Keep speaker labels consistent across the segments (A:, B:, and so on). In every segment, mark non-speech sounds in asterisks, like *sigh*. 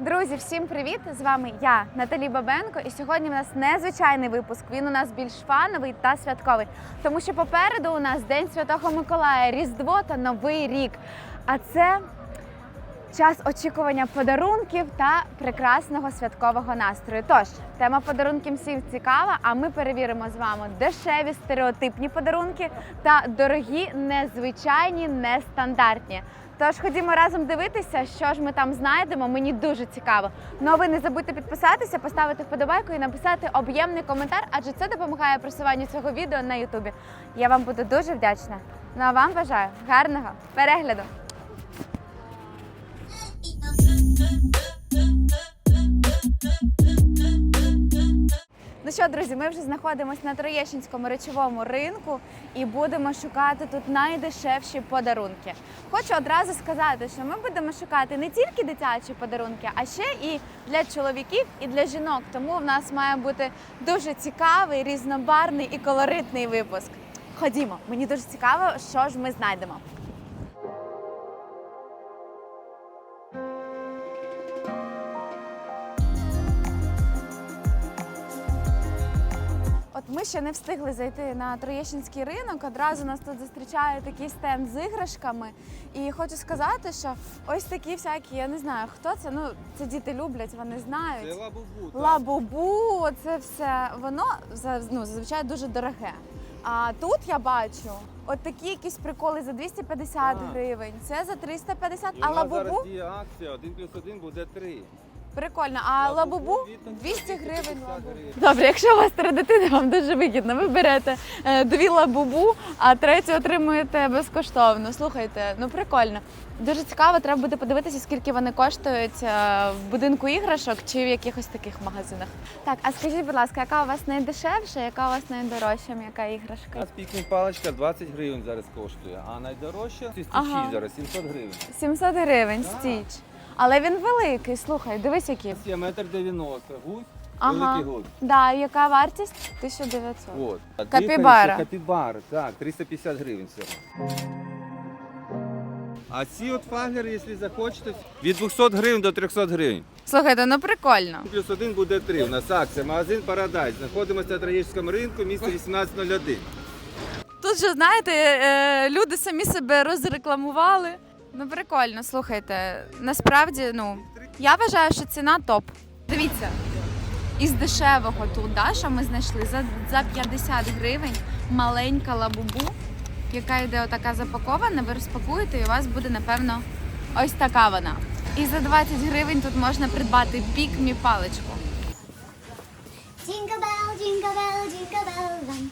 A: Друзі, всім привіт! З вами я, Наталі Бабенко, і сьогодні в нас незвичайний випуск. Він у нас більш фановий та святковий, тому що попереду у нас День Святого Миколая, Різдво та Новий рік. А це час очікування подарунків та прекрасного святкового настрою. Тож, тема подарунків всім цікава, а ми перевіримо з вами дешеві стереотипні подарунки та дорогі, незвичайні, нестандартні. Тож ходімо разом дивитися, що ж ми там знайдемо. Мені дуже цікаво. Ну а ви не забудьте підписатися, поставити вподобайку і написати об'ємний коментар, адже це допомагає просуванню цього відео на Ютубі. Я вам буду дуже вдячна. Ну а вам бажаю гарного перегляду. Ну що, друзі, ми вже знаходимося на Троєщинському речовому ринку і будемо шукати тут найдешевші подарунки. Хочу одразу сказати, що ми будемо шукати не тільки дитячі подарунки, а ще і для чоловіків, і для жінок. Тому в нас має бути дуже цікавий, різнобарний і колоритний випуск. Ходімо, мені дуже цікаво, що ж ми знайдемо. Ми ще не встигли зайти на Троєщинський ринок. Одразу нас тут зустрічає такий стенд з іграшками. І хочу сказати, що ось такі всякі, я не знаю, хто це. Ну це діти люблять, вони знають.
B: Це лабубу. так.
A: Лабубу, це все воно ну, зазвичай дуже дороге. А тут я бачу от такі якісь приколи за 250
B: Так.
A: гривень. Це за 350,
B: І
A: а
B: у нас зараз
A: лабубу
B: діє акція, один плюс один буде три.
A: Прикольно. А
B: Лабубу
A: лабубу 200 гривень. лабубу. Добре, якщо у вас три дитини, вам дуже вигідно. Ви берете е, дві лабубу, а третю отримуєте безкоштовно. Слухайте, ну прикольно. Дуже цікаво, треба буде подивитися, скільки вони коштують е, в будинку іграшок чи в якихось таких магазинах. Так, а скажіть, будь ласка, яка у вас найдешевша, яка у вас найдорожча м'яка
B: У
A: іграшка?
B: нас пікнік паличка 20 гривень зараз коштує, а найдорожча стічі
A: Ага.
B: зараз 700 гривень.
A: 700 гривень
B: Так.
A: стіч. Але він великий, слухай, дивись який.
B: Є метр 90, гусь,
A: Ага.
B: великий гусь.
A: Да, яка вартість? 1900.
B: От. А
A: Капібара.
B: Капібар, так, 350 гривень всього. А ці от фаглери, якщо захочете, від 200 гривень до 300 гривень.
A: Слухайте, ну прикольно.
B: Плюс один буде три. У нас акція, магазин Парадайз. Знаходимося на Троєщинському ринку, місто 1801.
A: Тут же, знаєте, е, люди самі себе розрекламували. Ну, прикольно, слухайте. Насправді, ну, я вважаю, що ціна топ. Дивіться, із дешевого тут, да, що ми знайшли, за, за 50 гривень маленька лабубу, яка йде отака запакована, ви розпакуєте і у вас буде, напевно, ось така вона. І за 20 гривень тут можна придбати пікмі паличку.
C: Jingle bell, jingle bell, jingle bell.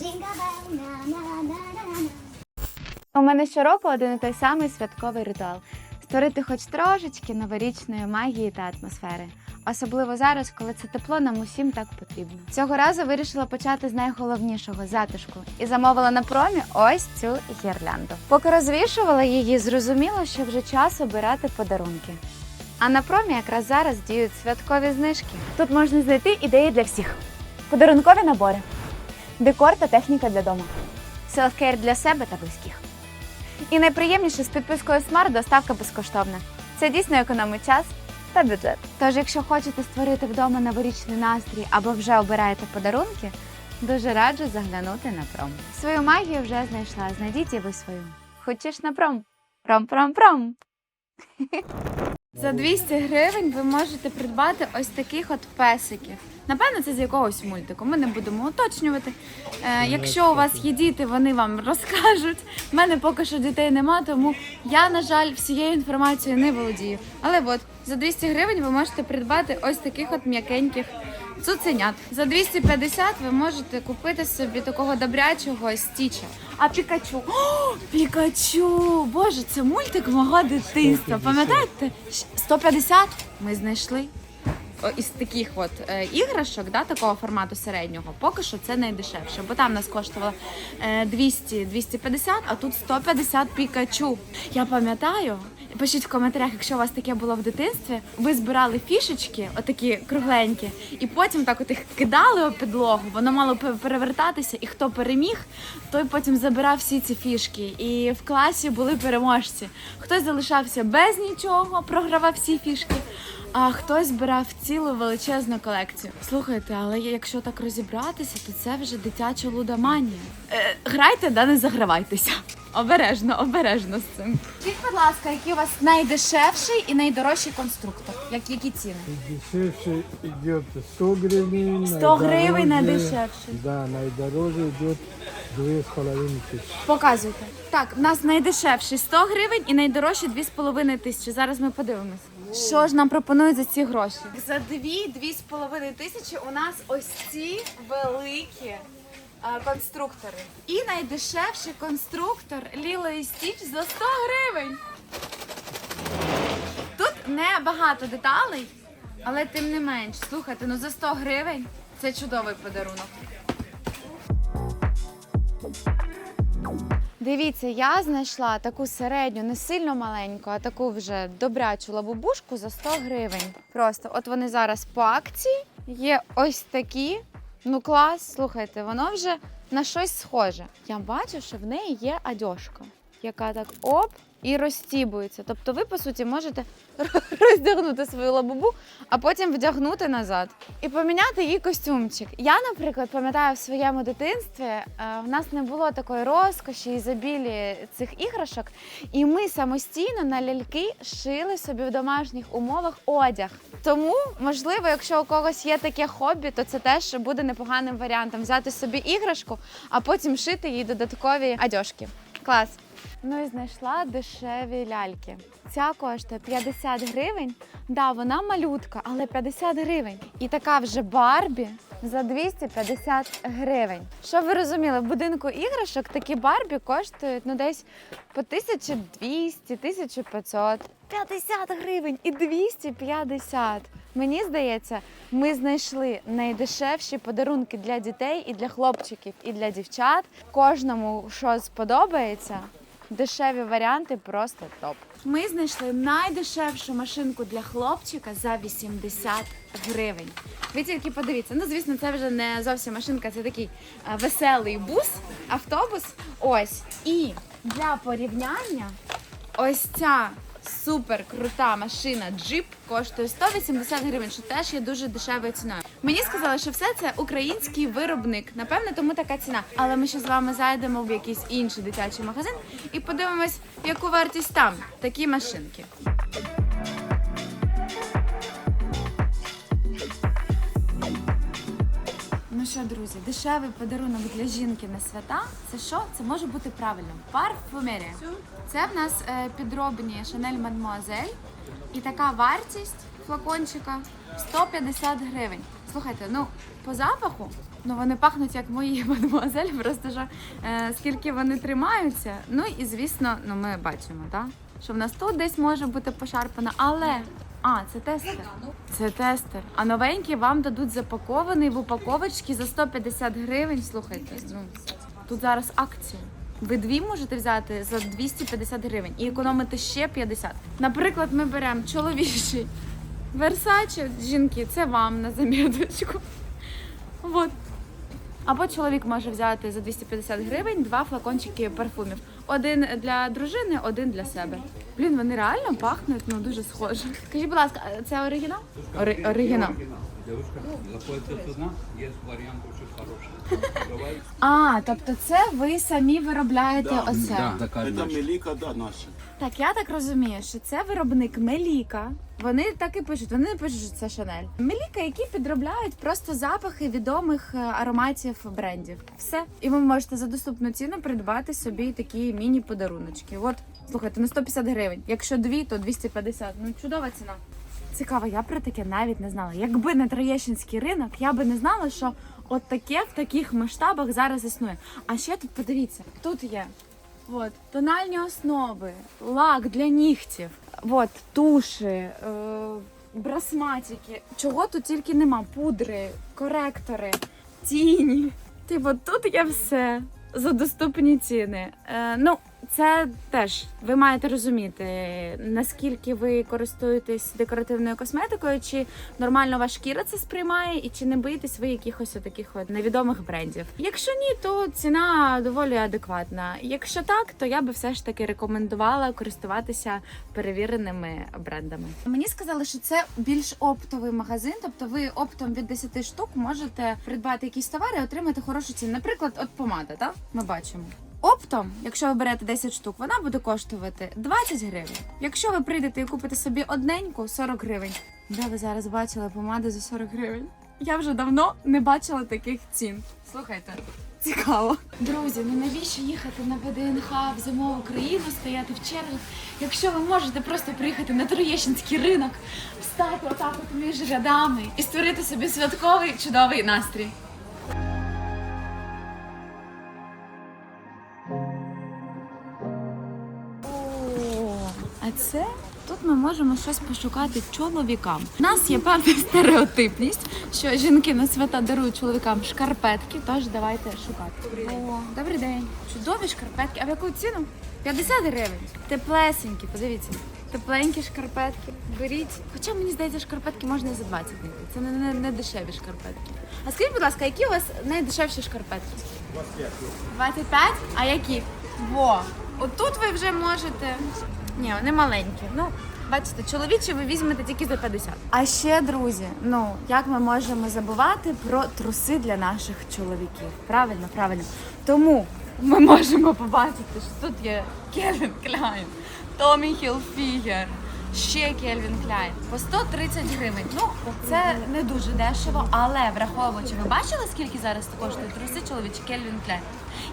C: Jingle bell, na na na na na.
A: У мене щороку один і той самий святковий ритуал створити хоч трошечки новорічної магії та атмосфери. Особливо зараз, коли це тепло нам усім так потрібно. Цього разу вирішила почати з найголовнішого затишку і замовила на промі ось цю гірлянду. Поки розвішувала її, зрозуміла, що вже час обирати подарунки. А на промі якраз зараз діють святкові знижки. Тут можна знайти ідеї для всіх: подарункові набори, декор та техніка для дому, селфкейр для себе та близьких. І найприємніше з підпискою Smart доставка безкоштовна. Це дійсно економить час та бюджет. Тож, якщо хочете створити вдома новорічний настрій або вже обираєте подарунки, дуже раджу заглянути на пром. Свою магію вже знайшла. Знайдіть і ви свою. Хочеш на пром? Пром-пром-пром! *laughs* За 200 гривень ви можете придбати ось таких от песиків. Напевно, це з якогось мультику. Ми не будемо уточнювати. Е, якщо у вас є діти, вони вам *laughs* розкажуть. У мене поки що дітей нема, тому я, на жаль, всією інформацією не володію. Але от за 200 гривень ви можете придбати ось таких от м'якеньких цуценят. За 250 ви можете купити собі такого добрячого стіча. А Пікачу. О, Пікачу! Боже, це мультик мого дитинства. Пам'ятаєте? Щ- 150 ми знайшли. Із таких от е, іграшок, да, такого формату середнього, поки що це найдешевше, бо там нас коштувало е, 200-250, а тут 150 пікачу. Я пам'ятаю, пишіть в коментарях, якщо у вас таке було в дитинстві, ви збирали фішечки, отакі кругленькі, і потім так от їх кидали об підлогу, воно мало перевертатися, і хто переміг, той потім забирав всі ці фішки. І в класі були переможці. Хтось залишався без нічого, програвав всі фішки. а хтось збирав цілу величезну колекцію. Слухайте, але якщо так розібратися, то це вже дитяча лудоманія. Е, грайте, да не загравайтеся. Обережно, обережно з цим. Скажіть, будь ласка, який у вас найдешевший і найдорожчий конструктор? Як які ціни?
D: Дешевше идет 100 гривен.
A: 100 гривень
D: наидороже-
A: найдешевший.
D: Да, наидороже идет 2,5 тысячи.
A: Показуйте. Так, в нас найдешевший 100 гривень і найдорожчий 2,5 тисячі. Зараз ми подивимось. Що ж нам пропонують за ці гроші? За 2-2,5 тисячі у нас ось ці великі конструктори. І найдешевший конструктор Ліло і Стіч за 100 гривень. Тут не багато деталей, але тим не менш, слухайте, ну за 100 гривень це чудовий подарунок. Дивіться, я знайшла таку середню, не сильно маленьку, а таку вже добрячу лабубушку за 100 гривень. Просто от вони зараз по акції. Є ось такі. Ну клас, слухайте, воно вже на щось схоже. Я бачу, що в неї є адьошка, яка так оп і розстібується. Тобто ви, по суті, можете *laughs* роздягнути свою лабубу, а потім вдягнути назад і поміняти їй костюмчик. Я, наприклад, пам'ятаю в своєму дитинстві, е, в нас не було такої розкоші і забілі цих іграшок, і ми самостійно на ляльки шили собі в домашніх умовах одяг. Тому, можливо, якщо у когось є таке хобі, то це теж буде непоганим варіантом взяти собі іграшку, а потім шити їй додаткові одяжки. Клас. Ну і знайшла дешеві ляльки. Ця коштує 50 гривень. Да, вона малютка, але 50 гривень. І така вже Барбі за 250 гривень. Щоб ви розуміли, в будинку іграшок такі Барбі коштують ну десь по 1200, 1500. 50 гривень і 250. Мені здається, ми знайшли найдешевші подарунки для дітей і для хлопчиків, і для дівчат. Кожному що сподобається. Дешеві варіанти просто топ. Ми знайшли найдешевшу машинку для хлопчика за 80 гривень. Ви тільки подивіться. Ну, звісно, це вже не зовсім машинка, це такий е, веселий бус, автобус. Ось. І для порівняння, ось ця супер крута машина джип коштує 180 гривень, що теж є дуже дешевою ціною. Мені сказали, що все це український виробник. Напевне, тому така ціна. Але ми ще з вами зайдемо в якийсь інший дитячий магазин і подивимось, яку вартість там такі машинки. Що, друзі, дешевий подарунок для жінки на свята. Це що? Це може бути правильно. Парфумерія. Це в нас е, підробні Chanel Mademoiselle. І така вартість флакончика 150 гривень. Слухайте, ну по запаху, ну вони пахнуть як мої *laughs* мадемуазель, просто що е, скільки вони тримаються. Ну і звісно, ну ми бачимо, так? Що в нас тут десь може бути пошарпано, але. А, це тестер. Це тестер. А новенький вам дадуть запакований в упаковочці за 150 гривень. Слухайте, ну тут зараз акція. Ви дві можете взяти за 250 гривень і економити ще 50. Наприклад, ми беремо чоловічий Версаче, жінки, це вам на заміточку. Вот. Або чоловік може взяти за 250 гривень два флакончики парфумів. Один для дружини, один для себе. Блін, вони реально пахнуть ну дуже схоже. Скажіть, будь ласка, це оригінал? Ори- оригінал.
E: Девушка, заходите есть вариант очень хороший. Давай.
A: А, тобто це ви самі виробляєте оце.
E: Да,
F: Это. Мелика, да, наша.
A: Так, я так розумію, що це виробник Меліка. Вони так і пишуть, вони не пишуть, що це Шанель. Меліка, які підробляють просто запахи відомих е, ароматів брендів. Все. І ви можете за доступну ціну придбати собі такі міні-подаруночки. От, слухайте, на 150 гривень. Якщо дві, то 250. Ну, чудова ціна. Цікаво, я про таке навіть не знала. Якби не Троєщинський ринок, я би не знала, що от таке в таких масштабах зараз існує. А ще тут подивіться, тут є От, тональні основи, лак для нігтів, от, туші, е, брасматики. Чого тут тільки нема? Пудри, коректори, тіні. Типу, тут є все за доступні ціни. Е, ну, це теж ви маєте розуміти, наскільки ви користуєтесь декоративною косметикою, чи нормально ваша шкіра це сприймає, і чи не боїтесь ви якихось таких от невідомих брендів. Якщо ні, то ціна доволі адекватна. Якщо так, то я би все ж таки рекомендувала користуватися перевіреними брендами. Мені сказали, що це більш оптовий магазин, тобто ви оптом від 10 штук можете придбати якісь товари отримати хорошу ціну. Наприклад, от помада, так? Ми бачимо. Оптом, якщо ви берете 10 штук, вона буде коштувати 20 гривень. Якщо ви прийдете і купите собі одненьку 40 гривень. Де ви зараз бачили помади за 40 гривень? Я вже давно не бачила таких цін. Слухайте, цікаво. Друзі, ну навіщо їхати на ВДНХ в зимову країну, стояти в чергах, якщо ви можете просто приїхати на Троєщинський ринок, встати отак от між рядами і створити собі святковий чудовий настрій. Ми можемо щось пошукати чоловікам. У нас є певна стереотипність, що жінки на свята дарують чоловікам шкарпетки, тож давайте шукати. О, добрий день. Чудові шкарпетки. А в яку ціну? 50 гривень. Теплесенькі, подивіться. Тепленькі шкарпетки. Беріть. Хоча мені здається, шкарпетки можна і за 20 знайти. Це не, не, не дешеві шкарпетки. А скажіть, будь ласка, які у вас найдешевші шкарпетки? 25? А які? Во. Отут ви вже можете. Ні, вони маленькі. Ну, бачите, чоловічі ви візьмете тільки за 50. А ще, друзі, ну як ми можемо забувати про труси для наших чоловіків? Правильно, правильно. Тому ми можемо побачити, що тут є Кевін Кляйн, Томі Хілфігер, ще Кельвін Кляйн по 130 гривень. Ну, це не дуже дешево, але враховуючи, ви бачили, скільки зараз коштують труси чоловічі Кельвін Кляйн?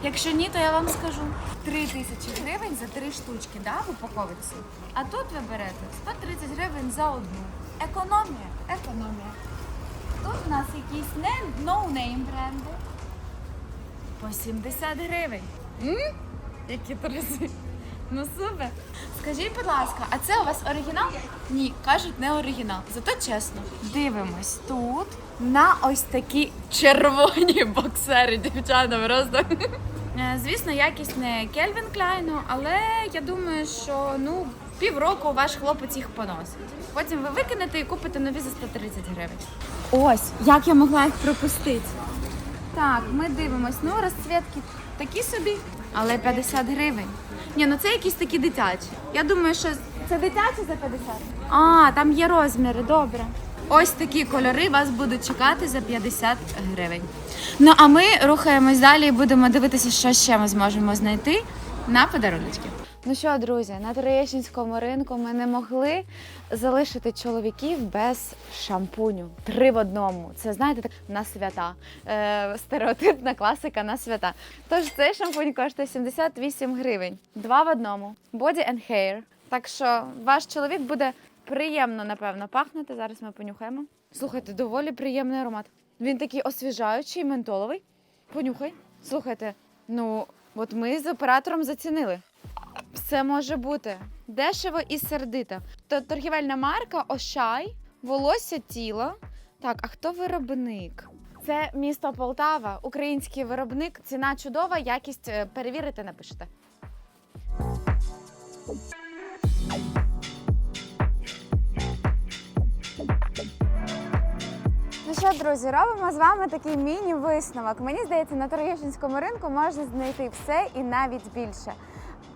A: Якщо ні, то я вам скажу 3 тисячі гривень за три штучки, да, в упаковці. А тут ви берете 130 гривень за одну. Економія, економія. Тут у нас якісь не ноунейм бренди. По 70 гривень. М? Які труси. Ну супер. Скажіть, будь ласка, а це у вас оригінал? Ні, кажуть, не оригінал. Зато чесно. Дивимось тут на ось такі червоні *laughs* боксери, дівчата, просто. Е, Звісно, якість не Кельвін Кляйну, але я думаю, що ну півроку ваш хлопець їх поносить. Потім ви викинете і купите нові за 130 гривень. Ось, як я могла їх пропустити. Так, ми дивимось. Ну, розцвітки такі собі, але 50 гривень. Ні, ну це якісь такі дитячі. Я думаю, що це дитячі за 50? А, там є розміри, добре. Ось такі кольори вас будуть чекати за 50 гривень. Ну а ми рухаємось далі і будемо дивитися, що ще ми зможемо знайти на подарунки. Ну що, друзі, на Троєщинському ринку ми не могли залишити чоловіків без шампуню. Три в одному. Це знаєте, так на свята. Е, стереотипна класика на свята. Тож цей шампунь коштує 78 гривень. Два в одному. Body and Hair. Так що ваш чоловік буде приємно, напевно, пахнути. Зараз ми понюхаємо. Слухайте, доволі приємний аромат. Він такий освіжаючий, ментоловий. Понюхай. Слухайте, ну от ми з оператором зацінили. Все може бути дешево і сердито. То торгівельна марка Ошай, волосся тіло. Так, а хто виробник? Це місто Полтава, український виробник. Ціна чудова, якість е, перевірите, напишете. Ну що, друзі, робимо з вами такий міні-висновок. Мені здається, на Троєщинському ринку можна знайти все і навіть більше.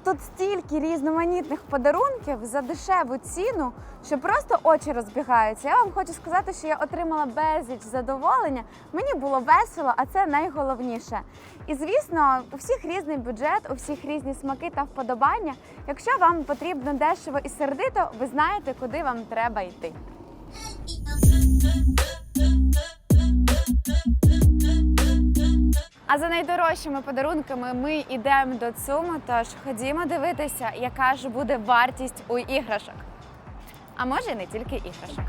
A: Тут стільки різноманітних подарунків за дешеву ціну, що просто очі розбігаються. Я вам хочу сказати, що я отримала безліч задоволення. Мені було весело, а це найголовніше. І звісно, у всіх різний бюджет, у всіх різні смаки та вподобання. Якщо вам потрібно дешево і сердито, ви знаєте, куди вам треба йти. А за найдорожчими подарунками ми йдемо до ЦУМу, тож ходімо дивитися, яка ж буде вартість у іграшок. А може, не тільки іграшок.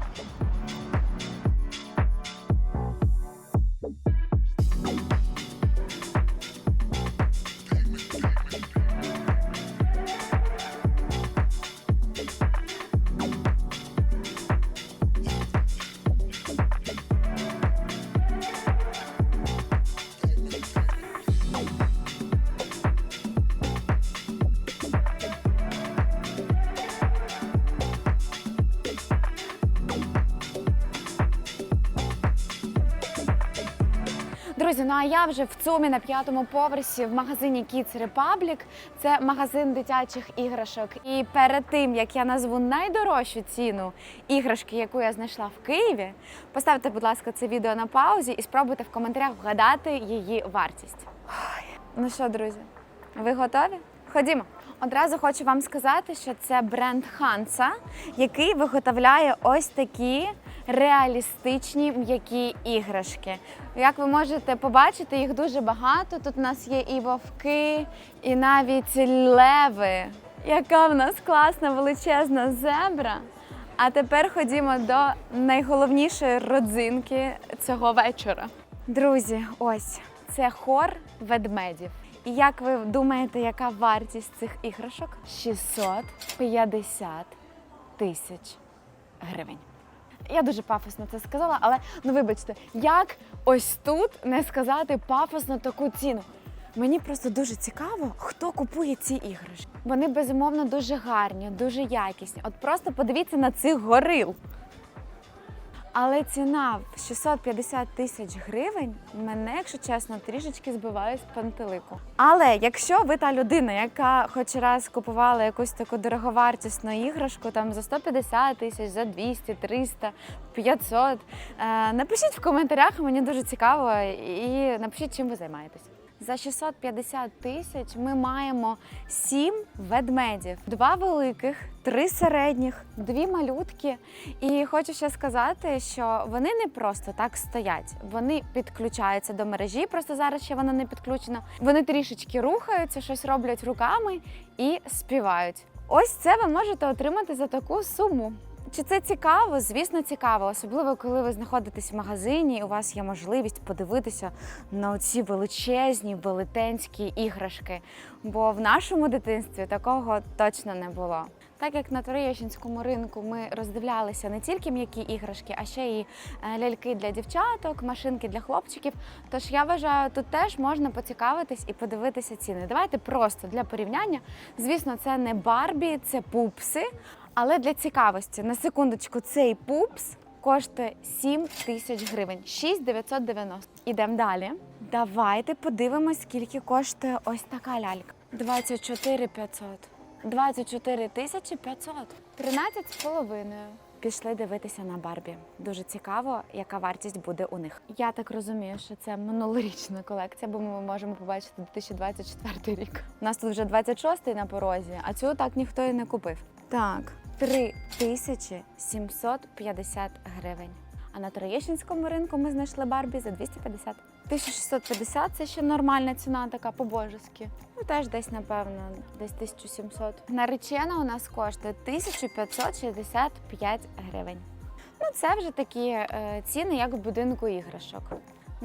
A: Ну а я вже в ЦУМі на п'ятому поверсі в магазині Kids Republic. Це магазин дитячих іграшок. І перед тим як я назву найдорожчу ціну іграшки, яку я знайшла в Києві, поставте, будь ласка, це відео на паузі і спробуйте в коментарях вгадати її вартість. Ой, Ну що, друзі, ви готові? Ходімо. Одразу хочу вам сказати, що це бренд Hansa, який виготовляє ось такі реалістичні м'які іграшки. Як ви можете побачити, їх дуже багато. Тут у нас є і вовки, і навіть леви. Яка в нас класна величезна зебра. А тепер ходімо до найголовнішої родзинки цього вечора. Друзі, ось це хор ведмедів. І як ви думаєте, яка вартість цих іграшок? 650 тисяч гривень. Я дуже пафосно це сказала, але ну вибачте, як ось тут не сказати пафосно таку ціну? Мені просто дуже цікаво, хто купує ці іграшки. Вони безумовно дуже гарні, дуже якісні. От просто подивіться на цих горил. Але ціна в 650 тисяч гривень мене, якщо чесно, трішечки збиває з пантелику. Але якщо ви та людина, яка хоч раз купувала якусь таку дороговартісну іграшку, там за 150 тисяч, за 200, 300, 500, е, напишіть в коментарях, мені дуже цікаво, і напишіть, чим ви займаєтесь. За 650 тисяч ми маємо сім ведмедів, два великих, три середніх, дві малютки. І хочу ще сказати, що вони не просто так стоять. Вони підключаються до мережі. Просто зараз ще вона не підключена. Вони трішечки рухаються, щось роблять руками і співають. Ось це ви можете отримати за таку суму. Чи це цікаво? Звісно, цікаво, особливо коли ви знаходитесь в магазині, і у вас є можливість подивитися на ці величезні, велетенські іграшки. Бо в нашому дитинстві такого точно не було. Так як на Троєщинському ринку ми роздивлялися не тільки м'які іграшки, а ще й е, ляльки для дівчаток, машинки для хлопчиків. Тож я вважаю, тут теж можна поцікавитись і подивитися ціни. Давайте просто для порівняння. Звісно, це не Барбі, це пупси. Але для цікавості, на секундочку, цей пупс коштує 7 тисяч гривень, 6,990. Ідемо далі. Давайте подивимось, скільки коштує ось така лялька. 24 500. 24 тисячі 500. 13 з половиною. Пішли дивитися на Барбі. Дуже цікаво, яка вартість буде у них. Я так розумію, що це минулорічна колекція, бо ми можемо побачити 2024 рік. У нас тут вже 26-й на порозі, а цю так ніхто і не купив. Так, 3750 гривень. А на Троєщинському ринку ми знайшли Барбі за 250. 1650 це ще нормальна ціна, така по-божески. Ну теж десь, напевно, десь 1700. Наречена у нас коштує 1565 гривень. Ну, це вже такі е, ціни, як в будинку іграшок.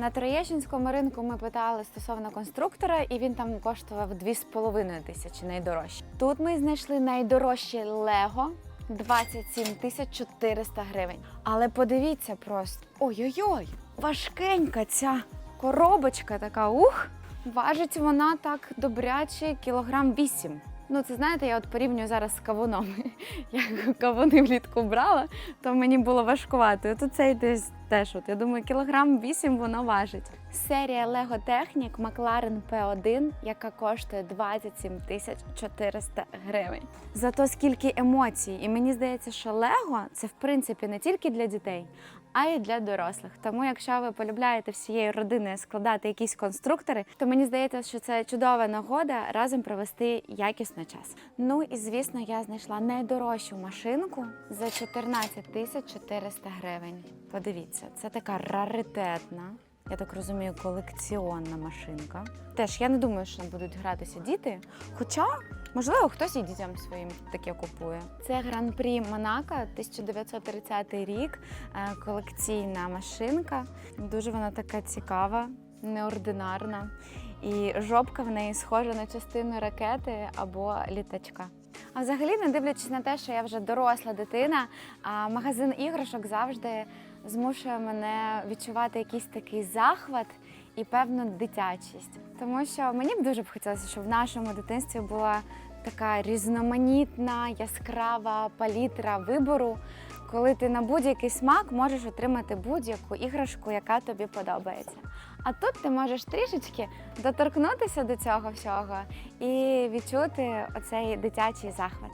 A: На Троєщинському ринку ми питали стосовно конструктора, і він там коштував 2,5 тисячі найдорожче. Тут ми знайшли найдорожче Лего 27 тисяч 400 гривень. Але подивіться просто: ой-ой-ой, важкенька ця коробочка така. Ух! Важить вона так добряче кілограм 8. Ну, це знаєте, я от порівнюю зараз з кавуном. *laughs* Я кавуни влітку брала, то мені було важкувато. І Тут цей десь теж, от я думаю, кілограм 8 воно важить. Серія Lego Technic McLaren P1, яка коштує 27 тисяч 400 гривень. Зато скільки емоцій. І мені здається, що Lego – це в принципі не тільки для дітей, а й для дорослих. Тому, якщо ви полюбляєте всією родиною складати якісь конструктори, то мені здається, що це чудова нагода разом провести якісно час. Ну і звісно, я знайшла найдорожчу машинку за 14 тисяч 400 гривень. Подивіться, це така раритетна. Я так розумію, колекціонна машинка. Теж я не думаю, що будуть гратися діти. Хоча, можливо, хтось і дітям своїм таке купує. Це гран-прі Монако, 1930 рік, е, колекційна машинка. Дуже вона така цікава, неординарна. І жопка в неї схожа на частину ракети або літачка. А взагалі, не дивлячись на те, що я вже доросла дитина, а магазин іграшок завжди змушує мене відчувати якийсь такий захват і певну дитячість. Тому що мені б дуже б хотілося, щоб в нашому дитинстві була така різноманітна, яскрава палітра вибору, коли ти на будь-який смак можеш отримати будь-яку іграшку, яка тобі подобається. А тут ти можеш трішечки доторкнутися до цього всього і відчути оцей дитячий захват.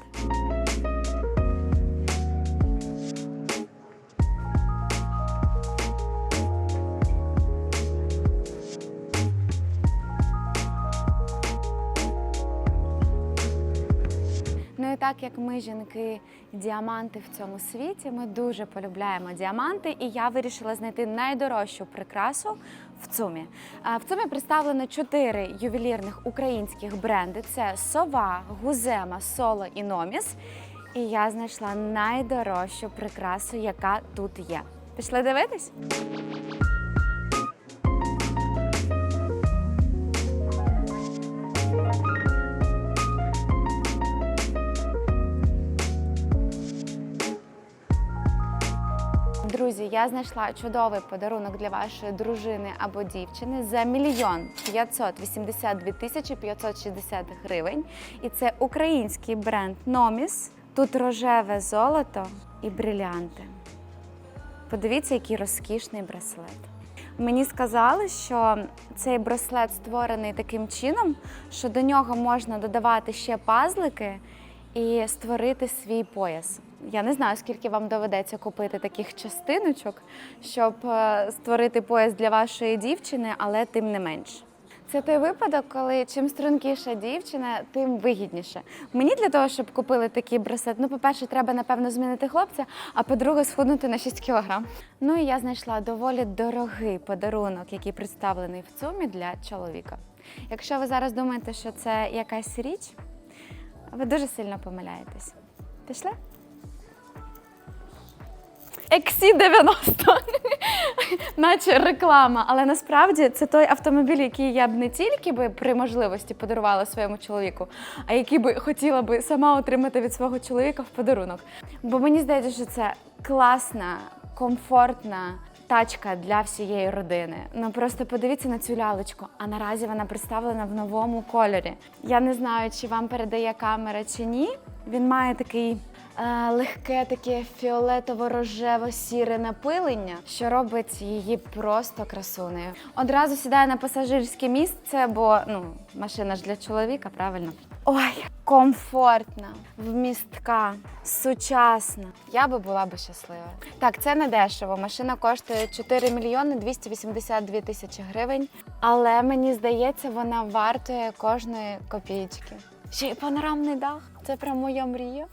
A: Так як ми, жінки, діаманти в цьому світі, ми дуже полюбляємо діаманти, і я вирішила знайти найдорожчу прикрасу в ЦУМі. В ЦУМі представлено чотири ювелірних українських бренди: це Сова, Гузема, Соло і Номіс. І я знайшла найдорожчу прикрасу, яка тут є. Пішли дивитись? Друзі, я знайшла чудовий подарунок для вашої дружини або дівчини за мільйон 582 тисячі 560 гривень. І це український бренд Номіс. Тут рожеве золото і брилянти. Подивіться, який розкішний браслет. Мені сказали, що цей браслет створений таким чином, що до нього можна додавати ще пазлики і створити свій пояс. Я не знаю, скільки вам доведеться купити таких частиночок, щоб е, створити пояс для вашої дівчини, але тим не менш. Це той випадок, коли чим стрункіша дівчина, тим вигідніше. Мені для того, щоб купили такий браслет, ну, по-перше, треба, напевно, змінити хлопця, а по-друге, схуднути на 6 кілограм. Ну і я знайшла доволі дорогий подарунок, який представлений в цумі для чоловіка. Якщо ви зараз думаєте, що це якась річ, ви дуже сильно помиляєтесь. Пішли? XC90, наче реклама. Але насправді це той автомобіль, який я б не тільки би при можливості подарувала своєму чоловіку, а який би хотіла би сама отримати від свого чоловіка в подарунок. Бо мені здається, що це класна, комфортна. Тачка для всієї родини. Ну просто подивіться на цю лялечку. А наразі вона представлена в новому кольорі. Я не знаю, чи вам передає камера чи ні. Він має такий легке, таке фіолетово-рожево-сіре напилення, що робить її просто красунею. Одразу сідає на пасажирське місце, бо ну, машина ж для чоловіка, правильно. Ой, комфортна, вмістка, сучасна. Я би була би щаслива. Так, це не дешево. Машина коштує 4 мільйони 282 тисячі гривень. Але мені здається, вона вартує кожної копійки. Ще й панорамний дах. Це прям моя мрія.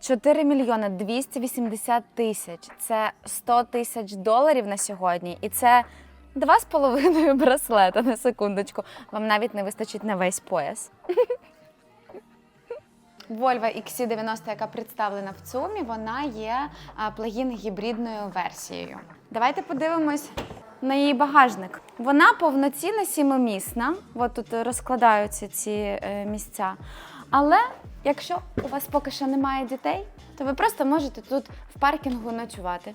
A: 4 мільйони 280 тисяч. Це 100 тисяч доларів на сьогодні. І це два з половиною *laughs* браслета на секундочку. Вам навіть не вистачить на весь пояс. Volvo XC90, яка представлена в ЦУМі, вона є плагін гібридною версією. Давайте подивимось на її багажник. Вона повноцінно сімимісна. От тут розкладаються ці е, місця. Але якщо у вас поки що немає дітей, то ви просто можете тут в паркінгу ночувати.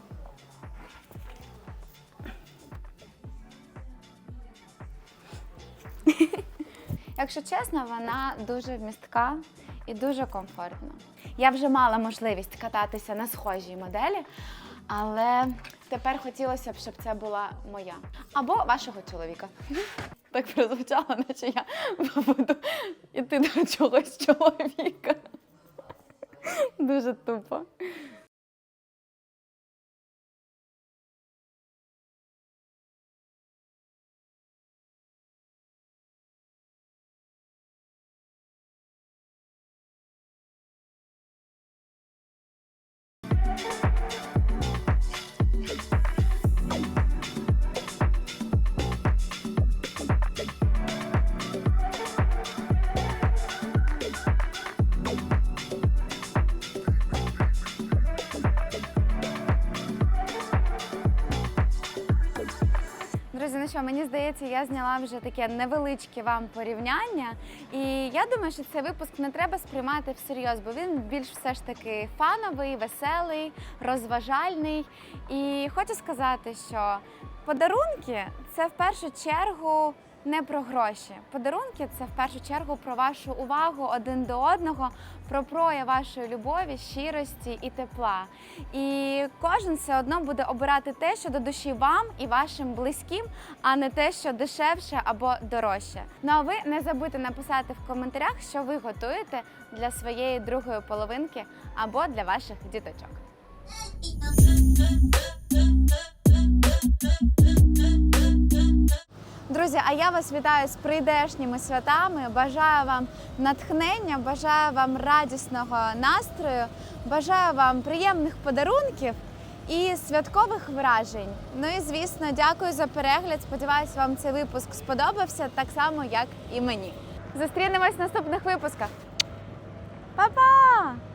A: *laughs* Якщо чесно, вона дуже вмістка і дуже комфортна. Я вже мала можливість кататися на схожій моделі, але тепер хотілося б, щоб це була моя або вашого чоловіка. *laughs* Так прозвучало, наче я буду йти до чогось чоловіка. Дуже тупо. Що, мені здається, я зняла вже таке невеличке вам порівняння. І я думаю, що цей випуск не треба сприймати всерйоз, бо він більш все ж таки фановий, веселий, розважальний. І хочу сказати, що подарунки це в першу чергу не про гроші. Подарунки це в першу чергу про вашу увагу один до одного, про прояв вашої любові, щирості і тепла. І кожен все одно буде обирати те, що до душі вам і вашим близьким, а не те, що дешевше або дорожче. Ну а ви не забудьте написати в коментарях, що ви готуєте для своєї другої половинки або для ваших діточок. Друзі, а я вас вітаю з прийдешніми святами. Бажаю вам натхнення, бажаю вам радісного настрою, бажаю вам приємних подарунків і святкових вражень. Ну і звісно, дякую за перегляд. Сподіваюсь, вам цей випуск сподобався так само, як і мені. Зустрінемось в наступних випусках. Па-па!